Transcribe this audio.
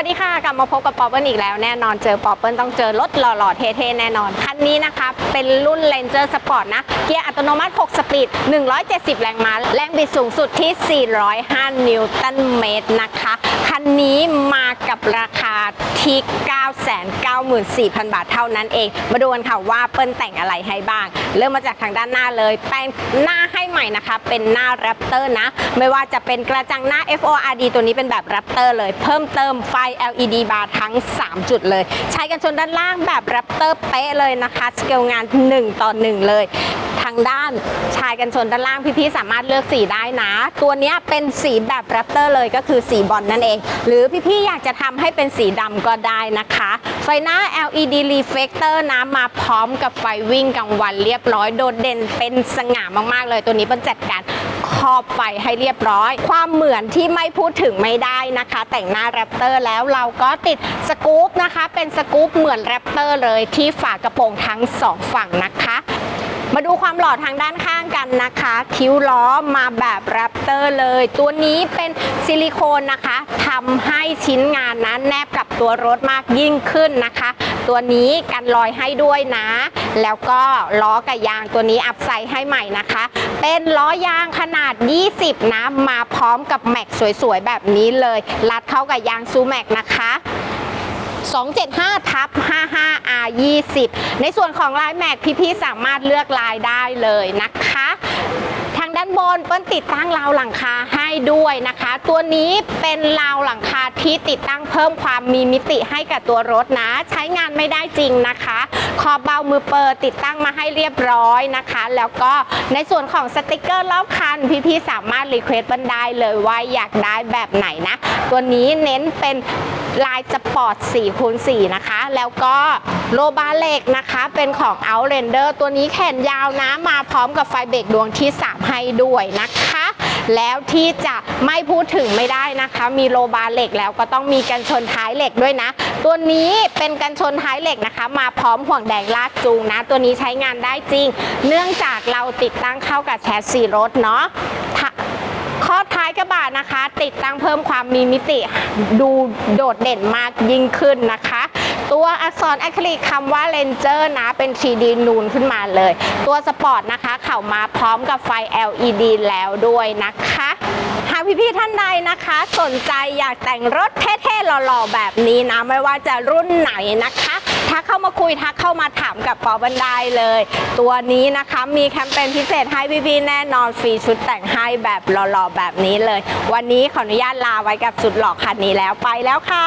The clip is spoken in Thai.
วัสดีค่ะ กลับมาพบกับป๊อปเปิลอีกแล้วแน่นอนเจอป๊อปเปิลต้องเจอรถหล่อๆ เท่ๆ แน่นอน คันนี้นะคะ เป็นรุ่น Ranger Sport นะ เกียร์อัตโนมัติ 6 สปีด 170 แรงม้า แรงบิดสูงสุดที่ 405 นิวตันเมตรนะคะ คันนี้มากับราคาที่ 994,000 บาทเท่านั้นเอง มาดูกันค่ะว่าเปิ้ลแต่งอะไรให้บ้าง เริ่มมาจากทางด้านหน้าเลย แปลงหน้าให้ใหม่นะคะ เป็นหน้าแรปเตอร์นะ ไม่ว่าจะเป็นกระจังหน้า FORD ตัวนี้เป็นแบบแรปเตอร์เลย เพิ่มเติมไฟ LED บาร์ทั้ง 3 จุดเลย ใช้กันชนด้านล่างแบบแรปเตอร์เป๊ะเลยนะคะ สเกลงาน 1 ต่อ 1 เลยทางด้านชายกันชนด้านล่างพี่ๆสามารถเลือกสีได้นะ ตัวนี้เป็นสีแบบแรปเตอร์เลยก็คือสีบอลนั่นเอง หรือพี่ๆอยากจะทำให้เป็นสีดำก็ได้นะคะ ไฟหน้า LED reflector นะมาพร้อมกับไฟวิ่งกลางวันเรียบร้อยโดดเด่นเป็นสง่ามากๆเลยตัวนี้เป็นจัดการ ครอบไฟให้เรียบร้อย ความเหมือนที่ไม่พูดถึงไม่ได้นะคะ แต่งหน้าแรปเตอร์แล้วเราก็ติดสกู๊ปนะคะ เป็นสกู๊ปเหมือนแรปเตอร์เลยที่ฝากระโปรงทั้งสองฝั่งนะคะมาดูความหล่อทางด้านข้างกันนะคะ คิ้วล้อมาแบบแรปเตอร์เลย ตัวนี้เป็นซิลิโคนนะคะทำให้ชิ้นงานนั้นแนบกับตัวรถมากยิ่งขึ้นนะคะ ตัวนี้กันรอยให้ด้วยนะ แล้วก็ล้อกับยางตัวนี้อัพไซด์ให้ใหม่นะคะ เป็นล้อยางขนาด 20 นะ มาพร้อมกับแม็กสวยๆ แบบนี้เลย รัดเข้ากับยางซูแม็กนะคะ275ทับ 55 R 20ในส่วนของลายแม็กพี่ๆสามารถเลือกลายได้เลยนะคะ ด้านบนเปิ้ลติดตั้งราวหลังคาให้ด้วยนะคะ ตัวนี้เป็นราวหลังคาที่ติดตั้งเพิ่มความมีมิติให้กับตัวรถนะ ใช้งานไม่ได้จริงนะคะ ขอบเบามือเปิดติดตั้งมาให้เรียบร้อยนะคะ แล้วก็ในส่วนของสติกเกอร์รอบคันพี่ๆสามารถรีเควสต์เปิ้ลได้เลยว่าอยากได้แบบไหนนะ ตัวนี้เน้นเป็น ลายสปอร์ต4คูณ4นะคะ แล้วก็โลบาเล็กนะคะเป็นของ Outlander ตัวนี้แขนยาวนะ มาพร้อมกับไฟเบรกดวงที่ 3 ให้ด้วยนะคะ แล้วที่จะไม่พูดถึงไม่ได้นะคะ มีโลบาเหล็กแล้วก็ต้องมีกันชนท้ายเหล็กด้วยนะ ตัวนี้เป็นกันชนท้ายเหล็กนะคะ มาพร้อมห่วงแดงลากจูงนะ ตัวนี้ใช้งานได้จริง เนื่องจากเราติดตั้งเข้ากับแชสซีรถเนาะข้อ กระบะนะคะ ติดตั้งเพิ่มความมีมิติ ดูโดดเด่นมากยิ่งขึ้นนะคะ ตัวอักษรอะคริลิกคำว่า Ranger นะ เป็น 3D นูนขึ้นมาเลย ตัวสปอร์ตนะคะ เข้ามาพร้อมกับไฟ LED แล้วด้วยนะคะหากพี่ๆท่านใดนะคะ สนใจอยากแต่งรถเท่ๆหล่อๆแบบนี้นะ ไม่ว่าจะรุ่นไหนนะคะ ทักเข้ามาคุยทักเข้ามาถามกับปอบันไดเลย ตัวนี้นะคะมีแคมเปญพิเศษให้พี่ๆแน่นอนฟรีชุดแต่งให้แบบหล่อๆแบบนี้เลย วันนี้ขออนุญาตลาไว้กับสุดหล่อคันนี้แล้วไปแล้วค่ะ